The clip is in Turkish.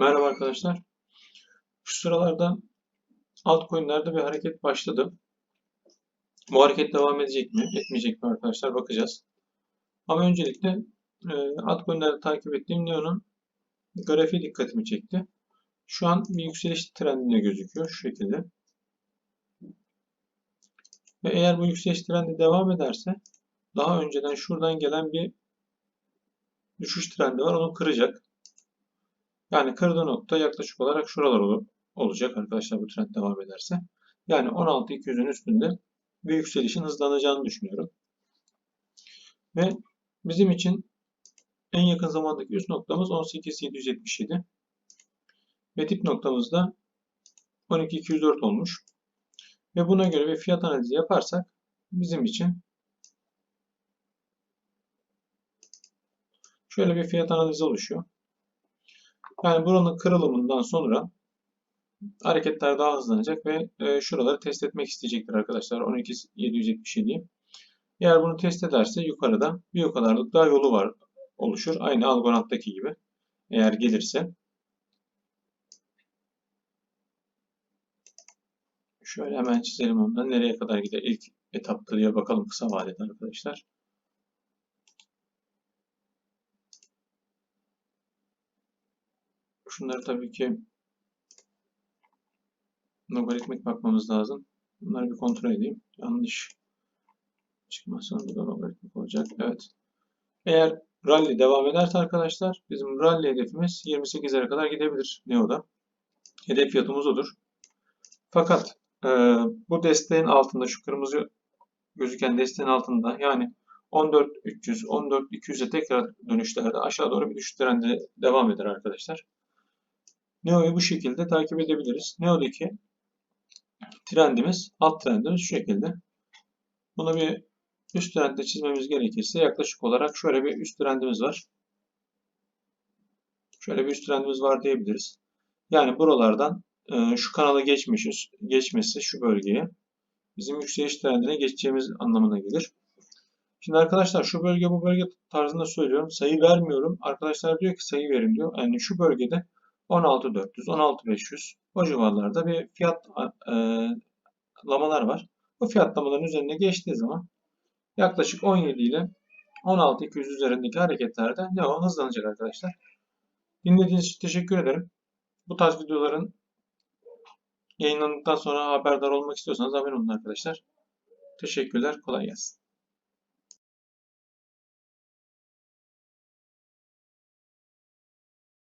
Merhaba arkadaşlar. Şu sıralarda altcoin'lerde bir hareket başladı. Bu hareket devam edecek mi, etmeyecek mi arkadaşlar bakacağız. Ama öncelikle e, altcoin'lerde takip ettiğim Neo'nun grafiği dikkatimi çekti. Şu an bir yükseliş trendinde gözüküyor şu şekilde. Ve eğer bu yükseliş trendi devam ederse daha önceden şuradan gelen bir düşüş trendi var. Onu kıracak. Yani kırdığı nokta yaklaşık olarak şuralar ol- olacak arkadaşlar bu trend devam ederse. Yani 16.200'ün üstünde bir yükselişin hızlanacağını düşünüyorum. Ve bizim için en yakın zamandaki üst noktamız 18.777 ve dip noktamız da 12.204 olmuş. Ve buna göre bir fiyat analizi yaparsak bizim için şöyle bir fiyat analizi oluşuyor. Yani buranın kırılımından sonra hareketler daha hızlanacak ve e, şuraları test etmek isteyecektir arkadaşlar. 12.777'yi. Eğer bunu test ederse yukarıda bir o kadarlık daha yolu var oluşur. Aynı Algorand'daki gibi. Eğer gelirse. Şöyle hemen çizelim ondan. Nereye kadar gider? İlk etapta diye bakalım kısa vadede arkadaşlar. Şunları tabii ki logaritmik bakmamız lazım. Bunları bir kontrol edeyim. Yanlış çıkmasın. Bu da logaritmik olacak. Evet. Eğer rally devam ederse arkadaşlar bizim rally hedefimiz 28'lere kadar gidebilir Neo'da. Hedef fiyatımız odur. Fakat e, bu desteğin altında şu kırmızı gözüken desteğin altında yani 14.300, 14.200'e tekrar dönüşlerde aşağı doğru bir düşüş trendi devam eder arkadaşlar. Neo'yu bu şekilde takip edebiliriz. Neo'daki trendimiz, alt trendimiz şu şekilde. Bunu bir üst trendde çizmemiz gerekirse yaklaşık olarak şöyle bir üst trendimiz var. Şöyle bir üst trendimiz var diyebiliriz. Yani buralardan e, şu kanala geçmişiz, geçmesi şu bölgeye bizim yükseliş trendine geçeceğimiz anlamına gelir. Şimdi arkadaşlar şu bölge bu bölge tarzında söylüyorum. Sayı vermiyorum. Arkadaşlar diyor ki sayı verin diyor. Yani şu bölgede 16400, 16500 o civarlarda bir fiyat e, var. Bu fiyatlamaların üzerine geçtiği zaman yaklaşık 17 ile 16200 üzerindeki hareketlerde ne o hızlanacak arkadaşlar. Dinlediğiniz için teşekkür ederim. Bu tarz videoların yayınlandıktan sonra haberdar olmak istiyorsanız abone olun arkadaşlar. Teşekkürler. Kolay gelsin.